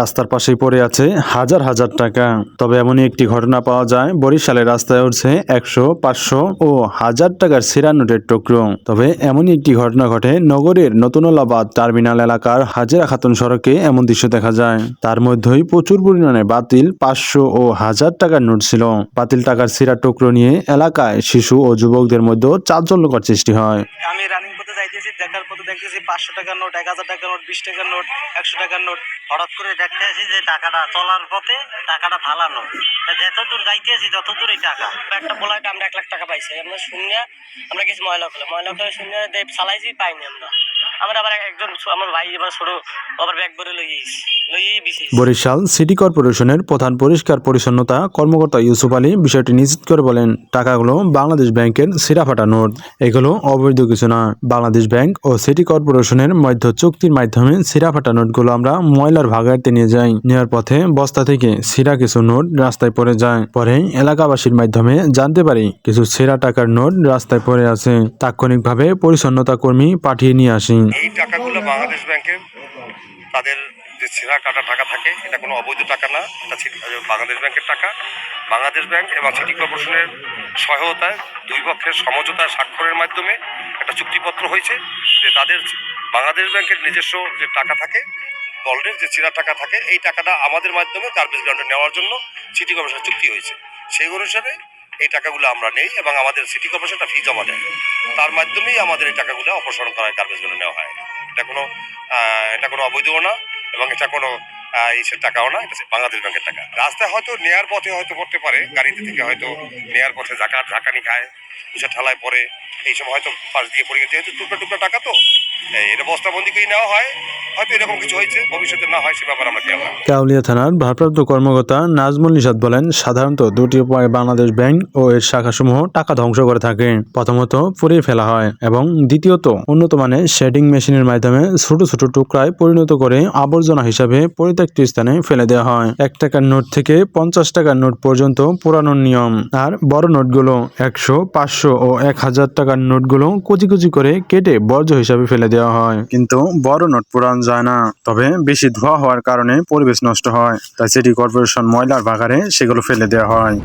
রাস্তার পাশেই পড়ে আছে হাজার হাজার টাকা। তবে এমনই একটি ঘটনা পাওয়া যায় বরিশালের রাস্তায় উঠছে একশো, পাঁচশো ও হাজার টাকার সিরা নোটের টুকরো। তবে এমনই একটি ঘটনা ঘটে নগরের নতুনলাবাদ টার্মিনাল এলাকার হাজিরা খাতুন সড়কে এমন দৃশ্য দেখা যায়। তার মধ্যেই প্রচুর পরিমাণে বাতিল, পাঁচশো ও হাজার টাকার নোট ছিল। বাতিল টাকার সিরা টুকরো নিয়ে এলাকায় শিশু ও যুবকদের মধ্যে চাঞ্চল্যকর সৃষ্টি হয়। যাইতেছি দেখার পথে দেখতেছি পাঁচশো টাকার নোট, এক হাজার টাকার নোট, বিশ টাকার নোট, একশো টাকার নোট। হঠাৎ করে দেখতে আছি যে টাকাটা চলার পথে টাকাটা ফালানো। যত দূর যাইতেছি তত দূর এই টাকা। একটা বলা আমরা এক লাখ টাকা পাইছি। আমরা শূন্য আমরা গেছি ময়লা খোলা ময়লা খোলা দেব, চালাইছি, পাইনি আমরা। বরিশাল সিটি কর্পোরেশনের প্রধান পরিষ্কার পরিচ্ছন্নতা কর্মকর্তা ইউসুফ আলী বিষয়টি নিশ্চিত করে বলেন, টাকাগুলো বাংলাদেশ ব্যাংকের সিরাফাটা নোট। এগুলো অবৈধ কিছু না। বাংলাদেশ ব্যাংক ও সিটি কর্পোরেশনের মধ্য চুক্তির মাধ্যমে সিরাফাটা নোটগুলো আমরা ময়লার ভাগাড়তে নিয়ে যাই। নেওয়ার পথে বস্তা থেকে সিরা কিছু নোট রাস্তায় পড়ে যায়। পরে এলাকাবাসীর মাধ্যমে জানতে পারি কিছু সেরা টাকার নোট রাস্তায় পড়ে আছে। তাৎক্ষণিকভাবে পরিচ্ছন্নতা কর্মী পাঠিয়ে নিয়ে আসি। এই টাকাগুলো বাংলাদেশ ব্যাংকের তাদের যে ছেঁড়া কাটা টাকা থাকে, এটা কোনো অবৈধ টাকা না, এটা বাংলাদেশ ব্যাংকের টাকা। বাংলাদেশ ব্যাংক এবং সিটি কর্পোরেশনের সহায়তায় দুই পক্ষের সমঝোতা স্বাক্ষরের মাধ্যমে একটা চুক্তিপত্র হয়েছে যে তাদের বাংলাদেশ ব্যাংকের নিজস্ব যে টাকা থাকে বল্ডের যে চিরা টাকা থাকে, এই টাকাটা আমাদের মাধ্যমে গার্বেজ গ্রাউন্ডে নেওয়ার জন্য সিটি কর্পোরেশনের চুক্তি হয়েছে। সেই অনুসারে এই টাকাগুলো আমরা নেই এবং আমাদের সিটি কর্পোরেশন একটা ফি জমা দেয়। তার মাধ্যমেই আমাদের এই টাকাগুলো অপসারণ করা হয় গার্বেজ নেওয়া হয়। এটা কোনো এটা কোনো অবৈধও না এবং এটা কোনো ইসের টাকাও না, এটা বাংলাদেশ ব্যাংকের টাকা। রাস্তায় হয়তো নেয়ার পথে হয়তো পড়তে পারে, গাড়িতে থেকে হয়তো নেয়ার পথে ঝাঁকা, ঝাঁকানি খায়, উঁচা ঠালায় পড়ে, এই সময় হয়তো পাশ দিয়ে পড়ে গেছে। যেহেতু টুকরা টুকরা টাকা তো এটা বস্তাবন্দি করে নেওয়া হয়। হয়তো এরকম কিছু হয়েছে, ভবিষ্যতে না হয় সে ব্যাপারে আমরা খেয়াল কাউলিয়া থানার ভারপ্রাপ্ত কর্মকর্তা নাজমুল নিষাদ বলেন, সাধারণত দুটি উপায়ে বাংলাদেশ ব্যাংক ও এর শাখাসমূহ টাকা ধ্বংস করে থাকে। প্রথমত, পুড়িয়ে ফেলা হয় এবং দ্বিতীয়ত উন্নত মানের শেডিং মেশিনের মাধ্যমে ছোট ছোট টুকরায় পরিণত করে আবর্জনা হিসাবে পরিত্যক্ত স্থানে ফেলে দেওয়া হয়। এক টাকার নোট থেকে পঞ্চাশ টাকার নোট পর্যন্ত পুরানোর নিয়ম। আর বড় নোটগুলো, একশো, পাঁচশো ও এক হাজার টাকার নোটগুলো কুচি কুচি করে কেটে বর্জ্য হিসাবে ফেলে দেওয়া হয়। কিন্তু বড় নোট পুরান যায় না। তবে বেশি ধোয়া হওয়ার কারণে পরিবেশ নষ্ট হয়, তাই সিটি কর্পোরেশন ময়লার বাগারে সেগুলো ফেলে দেওয়া হয়।